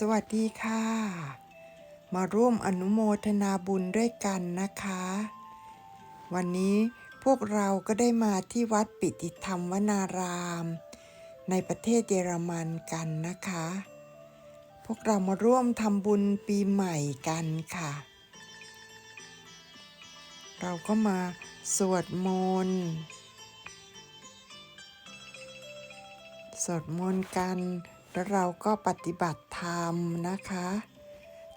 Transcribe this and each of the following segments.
สวัสดีค่ะ มาร่วมอนุโมทนาบุญด้วยกันนะคะ วันนี้พวกเราก็ได้มาที่วัดปิติธรรมวนาราม ในประเทศเยอรมันกันนะคะ พวกเรามาร่วมทำบุญปีใหม่กันค่ะ เราก็มาสวดมนต์สวดมนต์กัน แล้วเราก็ปฏิบัติธรรมนะคะ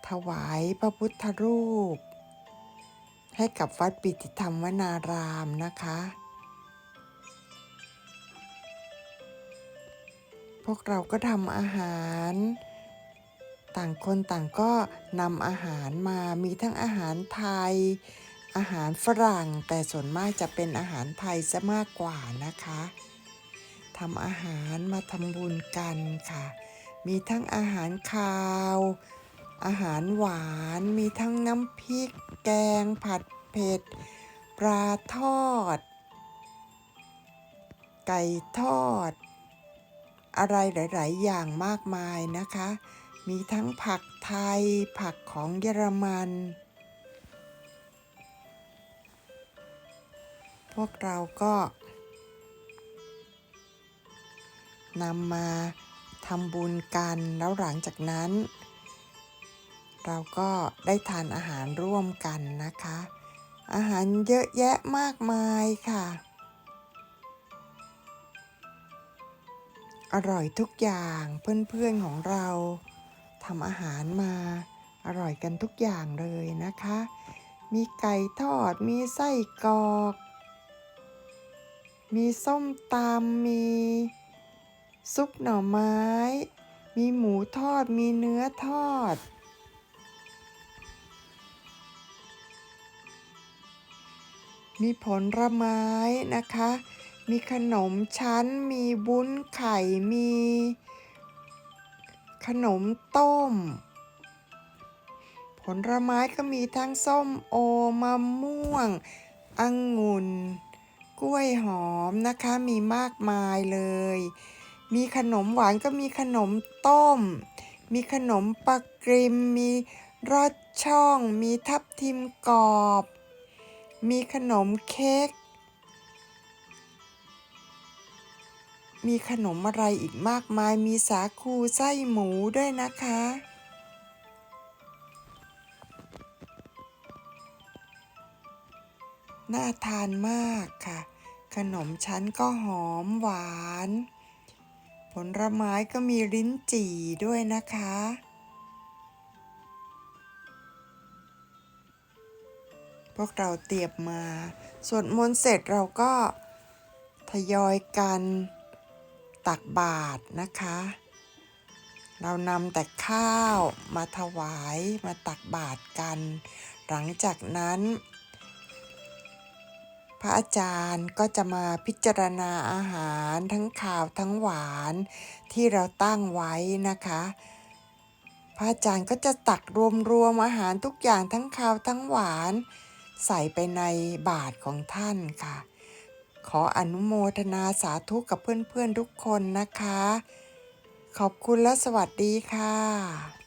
ถวายพระพุทธรูป ให้กับวัดปิติธรรมวนารามนะคะ พวกเราก็ทำอาหาร ต่างคนต่างก็นำอาหารมามีทั้งอาหารไทย อาหารฝรั่งแต่ส่วนมากจะเป็นอาหารไทยซะมากกว่านะคะ ทำอาหารมาทำบุญกันค่ะ มีทั้งอาหารคาว อาหารหวาน มีทั้งน้ำพริก แกง ผัดเผ็ด ปลาทอด ไก่ทอด อะไรหลาย ๆ อย่างมากมายนะคะ มีทั้งผักไทย ผักของเยอรมันพวกเราก็ นำมาทำบุญกันแล้วหลังจากนั้น เราก็ได้ทานอาหารร่วมกันนะคะ อาหารเยอะแยะมากมายค่ะ อร่อยทุกอย่างเพื่อนๆของเราทำอาหารมาอร่อยกันทุกอย่างเลยนะคะ มีไก่ทอด มีไส้กรอก มีส้มตำมี ซุปหน่อไม้ มีหมูทอด มีเนื้อทอด มีผลไม้นะคะ มีขนมชั้น มีบุ้นไข่ มี ขนมต้ม ผลไม้ก็มีทั้งส้มโอมะม่วง องุ่น กล้วยหอมนะคะ มีมากมายเลย มีขนมหวานก็มีขนมต้ม มีขนมปักกริม มีรอดช่อง มีทับทิมกรอบ มีขนมเค้ก มีขนมอะไรอีกมากมาย มีสาคูไส้หมูด้วยนะคะ น่าทานมากค่ะ ขนมชั้นก็หอมหวาน ผลไม้ก็มีลิ้นจี่ด้วยนะคะ พวกเราเตรียมมาสวดมนต์เสร็จเราก็ทยอยกันตักบาตรนะคะ เรานำแต่ข้าวมาถวายมาตักบาตรกัน หลังจากนั้น พระอาจารย์ก็จะมาพิจารณาอาหารทั้งข่าวทั้งหวานที่เราตั้งไว้นะคะ พระอาจารย์ก็จะตักรวมๆอาหารทุกอย่างทั้งข่าวทั้งหวาน ใส่ไปในบาตรของท่านค่ะ ขออนุโมทนาสาธุกับเพื่อนๆทุกคนนะคะ ขอบคุณและสวัสดีค่ะ